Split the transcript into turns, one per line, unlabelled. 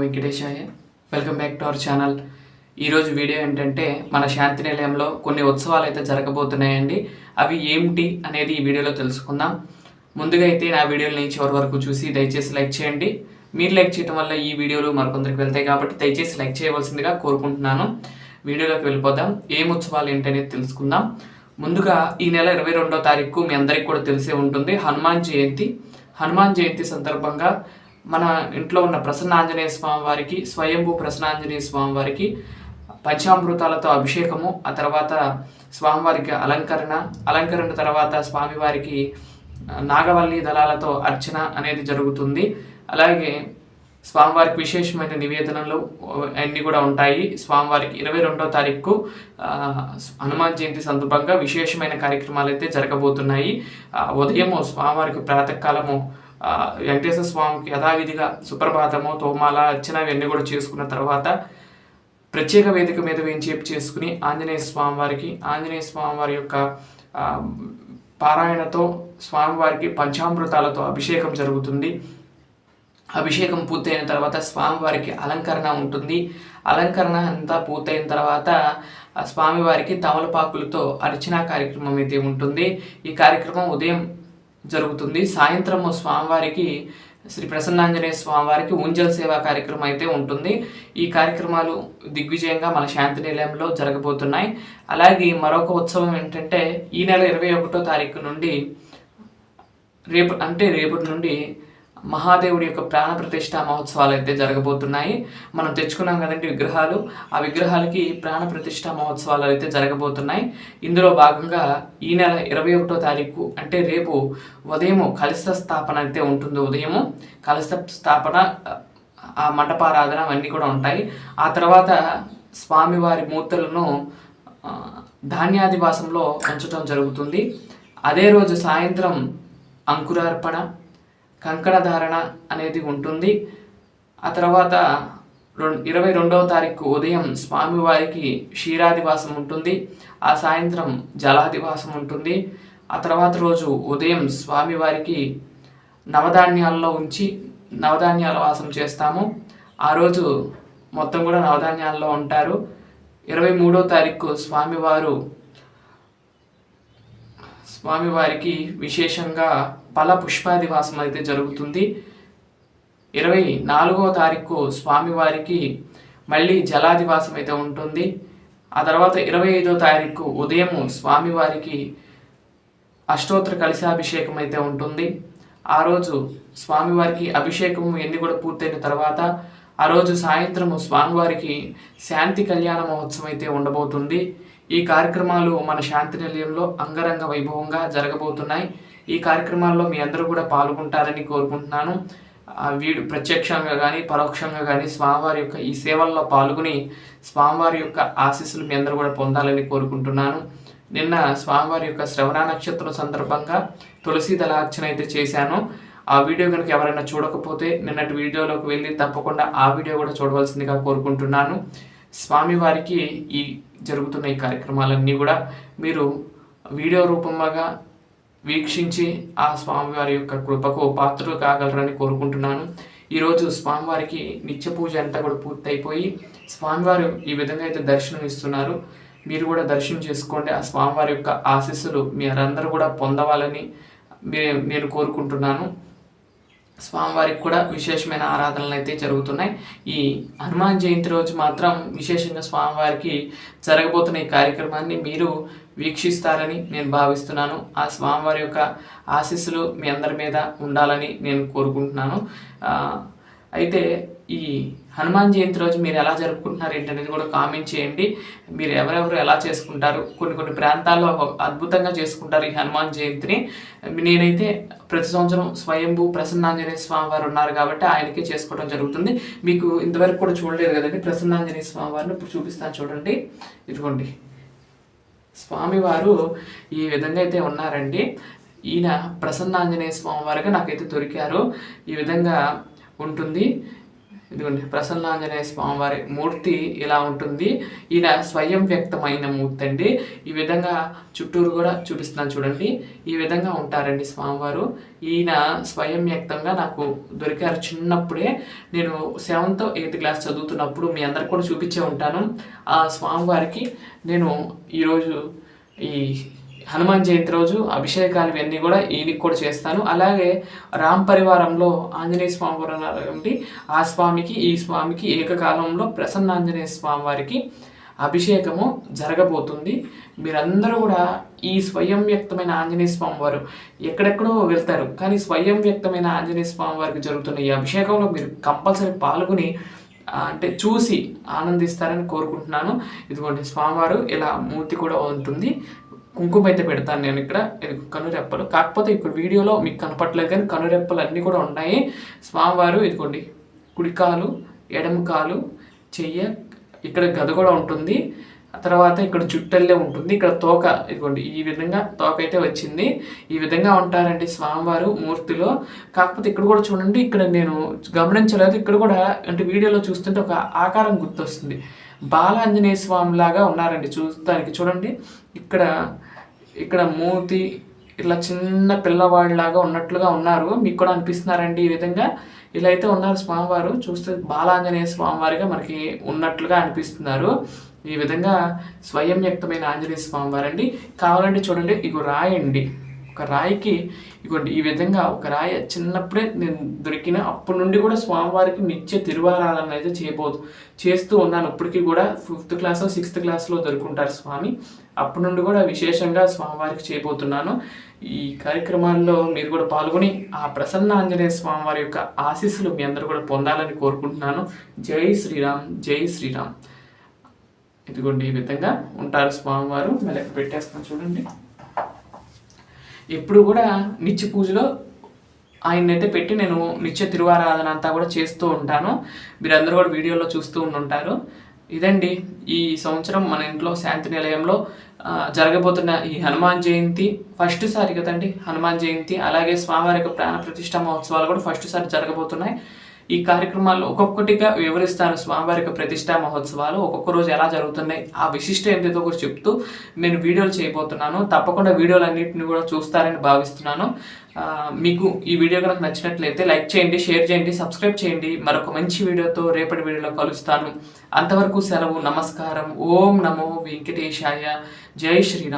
Venkatesaya. Welcome back to our channel ఈరోజు video ఏంటంటే మన శాంతి నిలయంలో కొన్ని ఉత్సవాలు అయితే జరగబోతున్నాయండి. అవి ఏమిటి అనేది ఈ వీడియోలో తెలుసుకుందాం. ముందుగా అయితే నా వీడియోని చివరి వరకు చూసి దయచేసి లైక్ చేయండి. మీరు లైక్ చేయడం వల్ల ఈ వీడియోలు మరికొందరికి వెళ్తాయి కాబట్టి దయచేసి లైక్ చేయవలసిందిగా కోరుకుంటున్నాను. వీడియోలోకి వెళ్ళిపోదాం. ఏం ఉత్సవాలు ఏంటనేది తెలుసుకుందాం. ముందుగా ఈ నెల ఇరవై రెండో తారీఖు మీ అందరికీ కూడా తెలిసే ఉంటుంది. హనుమాన్ జయంతి. హనుమాన్ జయంతి సందర్భంగా మన ఇంట్లో ఉన్న ప్రసన్న ఆంజనేయ స్వామి వారికి స్వయంభూ ప్రసన్నాంజనేయ స్వామి వారికి పంచామృతాలతో అభిషేకము ఆ తర్వాత స్వామివారికి అలంకరణ అలంకరణ తర్వాత స్వామివారికి నాగవల్లి దళాలతో అర్చన అనేది జరుగుతుంది. అలాగే స్వామివారికి విశేషమైన నివేదనలు అన్నీ కూడా ఉంటాయి. స్వామివారికి ఇరవై రెండో తారీఖు హనుమాన్ జయంతి సందర్భంగా విశేషమైన కార్యక్రమాలు అయితే జరగబోతున్నాయి ఉదయము స్వామివారికి ప్రాతకాలము వెంకటేశ్వర స్వామికి యథావిధిగా సుప్రభాతము తోమాల అర్చన ఇవన్నీ కూడా చేసుకున్న తర్వాత ప్రత్యేక వేదిక మీద వేయించేపు చేసుకుని ఆంజనేయ స్వామి వారికి ఆంజనేయ స్వామి వారి యొక్క పారాయణతో స్వామివారికి పంచామృతాలతో అభిషేకం జరుగుతుంది. అభిషేకం పూర్తయిన తర్వాత స్వామివారికి అలంకరణ ఉంటుంది. అలంకరణ అంతా పూర్తయిన తర్వాత స్వామివారికి తమలపాకులతో అర్చనా కార్యక్రమం అయితే ఉంటుంది. ఈ కార్యక్రమం ఉదయం జరుగుతుంది. సాయంత్రము స్వామివారికి శ్రీ ప్రసన్నాంజనేయ స్వామివారికి ఉంజల్ సేవా కార్యక్రమం అయితే ఉంటుంది. ఈ కార్యక్రమాలు దిగ్విజయంగా మన శాంతి నిలయంలో జరగబోతున్నాయి. అలాగే మరొక ఉత్సవం ఏంటంటే ఈ నెల ఇరవై ఒకటో తారీఖు నుండి రేపు అంటే రేపటి నుండి మహాదేవుడి యొక్క ప్రాణ ప్రతిష్ఠ మహోత్సవాలు అయితే జరగబోతున్నాయి. మనం తెచ్చుకున్నాం కదండి విగ్రహాలు. ఆ విగ్రహాలకి ప్రాణ ప్రతిష్ఠ మహోత్సవాలు అయితే జరగబోతున్నాయి. ఇందులో భాగంగా ఈ నెల ఇరవై ఒకటో తారీఖు అంటే రేపు ఉదయము కలిస్త స్థాపన అయితే ఉంటుంది ఉదయము. కలిస్త స్థాపన ఆ మండపారాధన అవన్నీ కూడా ఉంటాయి. ఆ తర్వాత స్వామివారి మూర్తులను ధాన్యాదివాసంలో ఉంచడం జరుగుతుంది. అదే రోజు సాయంత్రం అంకురార్పణ కంకణ ధారణ అనేది ఉంటుంది. ఆ తర్వాత రెండు ఇరవై రెండవ తారీఖు ఉదయం స్వామివారికి క్షీరాదివాసం ఉంటుంది. ఆ సాయంత్రం జలాదివాసం ఉంటుంది. ఆ తర్వాత రోజు ఉదయం స్వామివారికి నవధాన్యాల్లో ఉంచి నవధాన్యాల వాసం చేస్తాము. ఆ రోజు మొత్తం కూడా నవధాన్యాల్లో ఉంటారు. ఇరవై మూడో తారీఖు స్వామివారు స్వామివారికి విశేషంగా ఫల పుష్పాదివాసం అయితే జరుగుతుంది. ఇరవై నాలుగవ తారీఖు స్వామివారికి మళ్ళీ జలాదివాసం అయితే ఉంటుంది. ఆ తర్వాత ఇరవై ఐదో తారీఖు ఉదయము స్వామివారికి అష్టోత్తర కలిశాభిషేకం అయితే ఉంటుంది. ఆ రోజు స్వామివారికి అభిషేకము ఎన్ని కూడా పూర్తయిన తర్వాత ఆ రోజు సాయంత్రము స్వామివారికి శాంతి కళ్యాణ మహోత్సవం అయితే ఉండబోతుంది. ఈ కార్యక్రమాలు మన శాంతి నిలయంలో అంగరంగ వైభవంగా జరగబోతున్నాయి. ఈ కార్యక్రమాల్లో మీ అందరూ కూడా పాల్గొంటారని కోరుకుంటున్నాను. ఆ వీడు ప్రత్యక్షంగా కానీ పరోక్షంగా కానీ స్వామివారి యొక్క ఈ సేవల్లో పాల్గొని స్వామివారి యొక్క ఆశీస్సులు మీ అందరూ కూడా పొందాలని కోరుకుంటున్నాను. నిన్న స్వామివారి యొక్క శ్రవణ నక్షత్రం సందర్భంగా తులసి దళార్చన అయితే చేశాను. ఆ వీడియో కనుక ఎవరైనా చూడకపోతే నిన్నటి వీడియోలోకి వెళ్ళి తప్పకుండా ఆ వీడియో కూడా చూడవలసిందిగా కోరుకుంటున్నాను. స్వామివారికి ఈ జరుగుతున్న ఈ కార్యక్రమాలన్నీ కూడా మీరు వీడియో రూపంగా వీక్షించి ఆ స్వామివారి యొక్క కృపకు పాత్రలు కాగలరని కోరుకుంటున్నాను. ఈరోజు స్వామివారికి నిత్య పూజ అంతా కూడా పూర్తయిపోయి స్వామివారు ఈ విధంగా అయితే దర్శనం ఇస్తున్నారు. మీరు కూడా దర్శనం చేసుకోండి. ఆ స్వామివారి యొక్క ఆశీస్సులు మీరందరూ కూడా పొందవాలని నేను కోరుకుంటున్నాను. స్వామివారికి కూడా విశేషమైన ఆరాధనలు అయితే జరుగుతున్నాయి. ఈ హనుమాన్ జయంతి రోజు మాత్రం విశేషంగా స్వామివారికి జరగబోతున్న ఈ కార్యక్రమాన్ని మీరు వీక్షిస్తారని నేను భావిస్తున్నాను. ఆ స్వామివారి యొక్క ఆశీస్సులు మీ అందరి మీద ఉండాలని నేను కోరుకుంటున్నాను. అయితే ఈ హనుమాన్ జయంతి రోజు మీరు ఎలా జరుపుకుంటున్నారు ఏంటనేది కూడా కామెంట్ చేయండి. మీరు ఎవరెవరు ఎలా చేసుకుంటారు? కొన్ని కొన్ని ప్రాంతాల్లో ఒక అద్భుతంగా చేసుకుంటారు ఈ హనుమాన్ జయంతిని. నేనైతే ప్రతి సంవత్సరం స్వయంభూ ప్రసన్నాంజనేయ స్వామి వారు ఉన్నారు కాబట్టి ఆయనకే చేసుకోవడం జరుగుతుంది. మీకు ఇంతవరకు కూడా చూడలేదు కదండి. ప్రసన్నాంజనేయ స్వామి వారిని ఇప్పుడు చూపిస్తాను చూడండి. ఇదిగోండి. స్వామివారు ఈ విధంగా అయితే ఉన్నారండి. ఈయన ప్రసన్నాంజనేయ స్వామి వారుగా నాకైతే దొరికారు. ఈ విధంగా ఉంటుంది. ఇదిగోండి ప్రసన్నాంజనేయ స్వామివారి మూర్తి ఇలా ఉంటుంది. ఈయన స్వయం వ్యక్తమైన మూర్తి అండి. ఈ విధంగా చుట్టూరు కూడా చూపిస్తున్నాను చూడండి. ఈ విధంగా ఉంటారండి స్వామివారు. ఈయన స్వయం వ్యక్తంగా నాకు దొరికారు చిన్నప్పుడే. నేను సెవెంత్ ఎయిత్ క్లాస్ చదువుతున్నప్పుడు మీ అందరికి కూడా చూపించే ఉంటాను. ఆ స్వామివారికి నేను ఈరోజు ఈ హనుమాన్ జయంతి రోజు అభిషేకాలు ఇవన్నీ కూడా ఈయనకి కూడా చేస్తాను. అలాగే రామ్ పరివారంలో ఆంజనేయ స్వామి వారు ఆ స్వామికి ఈ స్వామికి ఏకకాలంలో ప్రసన్న ఆంజనేయ స్వామి వారికి అభిషేకము జరగబోతుంది. మీరందరూ కూడా ఈ స్వయం వ్యక్తమైన ఆంజనేయ స్వామి వారు ఎక్కడెక్కడో వెళ్తారు. కానీ స్వయం వ్యక్తమైన ఆంజనేయ స్వామి వారికి జరుగుతున్న ఈ అభిషేకంలో మీరు కంపల్సరీ పాల్గొని అంటే చూసి ఆనందిస్తారని కోరుకుంటున్నాను. ఇదిగోండి స్వామివారు ఇలా మూర్తి కూడా ఉంటుంది. కుంకుమ అయితే పెడతాను నేను ఇక్కడ. ఇది కనురెప్పలు. కాకపోతే ఇక్కడ వీడియోలో మీకు కనపట్లేదు కానీ కనురెప్పలు అన్నీ కూడా ఉన్నాయి. స్వామివారు ఇదిగోండి కుడికాలు ఎడమ కాలు చెయ్య ఇక్కడ గద కూడా ఉంటుంది. ఆ తర్వాత ఇక్కడ జుట్టల్లే ఉంటుంది. ఇక్కడ తోక ఇదిగోండి ఈ విధంగా తోక అయితే వచ్చింది. ఈ విధంగా ఉంటారండి స్వామివారు మూర్తిలో. కాకపోతే ఇక్కడ కూడా చూడండి ఇక్కడ నేను గమనించలేదు. ఇక్కడ కూడా అంటే వీడియోలో చూస్తుంటే ఒక ఆకారం గుర్తొస్తుంది. బాలాంజనేయ స్వామి లాగా ఉన్నారండి చూస్తానికి చూడండి ఇక్కడ ఇక్కడ మూతి ఇట్లా చిన్న పిల్లవాడిలాగా ఉన్నట్లుగా ఉన్నారు. మీకు కూడా అనిపిస్తున్నారండి ఈ విధంగా? ఇలా అయితే ఉన్నారు స్వామివారు. చూస్తే బాలాంజనేయ స్వామివారిగా మనకి ఉన్నట్లుగా అనిపిస్తున్నారు. ఈ విధంగా స్వయం వ్యక్తమైన ఆంజనేయ స్వామివారు అండి కావాలంటే చూడండి ఇగో రాయండి. ఒక రాయికి ఇగోండి ఈ విధంగా ఒక రాయి చిన్నప్పుడే నేను దొరికిన అప్పటి నుండి కూడా స్వామివారికి నిత్య తిరువారాధన అయితే చేయబోదు చేస్తూ ఉన్నాను. ఇప్పటికీ కూడా ఫిఫ్త్ క్లాస్ సిక్స్త్ క్లాస్లో దొరుకుంటారు స్వామి. అప్పటి నుండి కూడా విశేషంగా స్వామివారికి చేయబోతున్నాను. ఈ కార్యక్రమాల్లో మీరు కూడా పాల్గొని ఆ ప్రసన్న ఆంజనేయ స్వామివారి యొక్క ఆశీస్సులు మీ అందరూ కూడా పొందాలని కోరుకుంటున్నాను. జై శ్రీరామ్ జై శ్రీరామ్. ఇదిగోండి ఈ విధంగా ఉంటారు స్వామివారు. మళ్ళీ పెట్టేస్తాను చూడండి. ఎప్పుడు కూడా నిత్య పూజలో ఆయన్నైతే పెట్టి నేను నిత్య తిరువారాధన అంతా కూడా చేస్తూ ఉంటాను. మీరందరూ కూడా వీడియోలో చూస్తూ ఉంటారు ఇదండి ఈ సంవత్సరం మన ఇంట్లో శాంతి నిలయంలో జరగబోతున్న ఈ హనుమాన్ జయంతి. ఫస్ట్ సారి కదండి హనుమాన్ జయంతి. అలాగే స్వామివారి యొక్క ప్రాణ ప్రతిష్ట మహోత్సవాలు కూడా ఫస్ట్ సారి జరగబోతున్నాయి. ఈ కార్యక్రమాల్లో ఒక్కొక్కటిగా వివరిస్తాను. స్వామివారి యొక్క ప్రతిష్టా మహోత్సవాలు ఒక్కొక్క రోజు ఎలా జరుగుతున్నాయి ఆ విశిష్ట ఏంటిదో కూడా చెప్తూ నేను వీడియోలు చేయబోతున్నాను. తప్పకుండా వీడియోలు అన్నింటిని కూడా చూస్తారని భావిస్తున్నాను. మీకు ఈ వీడియో కనుక నచ్చినట్లయితే లైక్ చేయండి షేర్ చేయండి సబ్స్క్రైబ్ చేయండి. మరొక మంచి వీడియోతో రేపటి వీడియోలో కలుస్తాను. అంతవరకు సెలవు నమస్కారం. ఓం నమో వెంకటేశాయ. జై శ్రీరామ్.